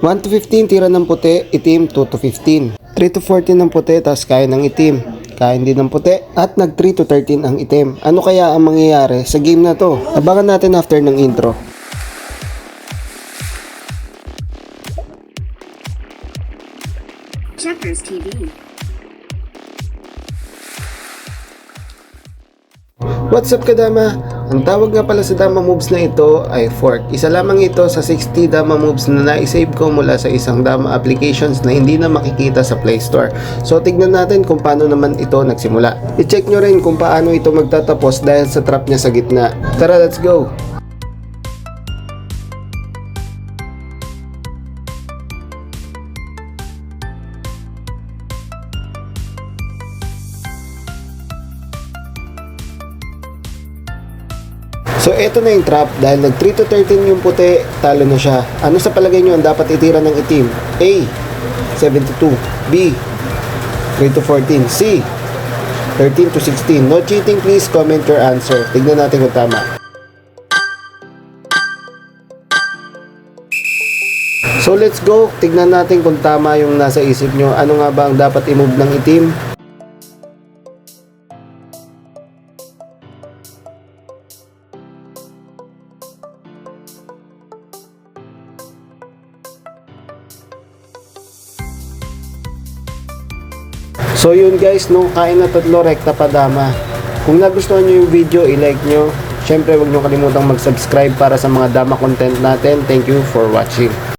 1 to 15, tira ng puti, itim, 2 to 15. 3 to 14 ng puti, tapos kain ng itim. Kain din ng puti, at nag 3 to 13 ang itim. Ano kaya ang mangyayari sa game na to? Abangan natin after ng intro. Checkers TV. What's up kadama? Ang tawag nga pala sa dama moves na ito ay fork. Isa lamang ito sa 60 dama moves na naisave ko mula sa isang dama applications na hindi na makikita sa Play Store. So tignan natin kung paano naman ito nagsimula. I-check nyo rin kung paano ito magtatapos dahil sa trap niya sa gitna. Tara, let's go! So eto na yung trap dahil nag 3 to 13 yung puti, talo na siya. Ano sa palagay nyo ang dapat itira ng itim? A. 72 B. 3 to 14 C. 13 to 16 No cheating please, comment your answer. Tignan natin kung tama. So let's go, tignan natin kung tama yung nasa isip nyo. Ano nga ba ang dapat i-move ng itim? So yun guys, no, kain na tatlo rekta pa dama. Kung nagustuhan nyo yung video, i-like nyo. Siyempre, huwag nyo kalimutang mag-subscribe para sa mga dama content natin. Thank you for watching.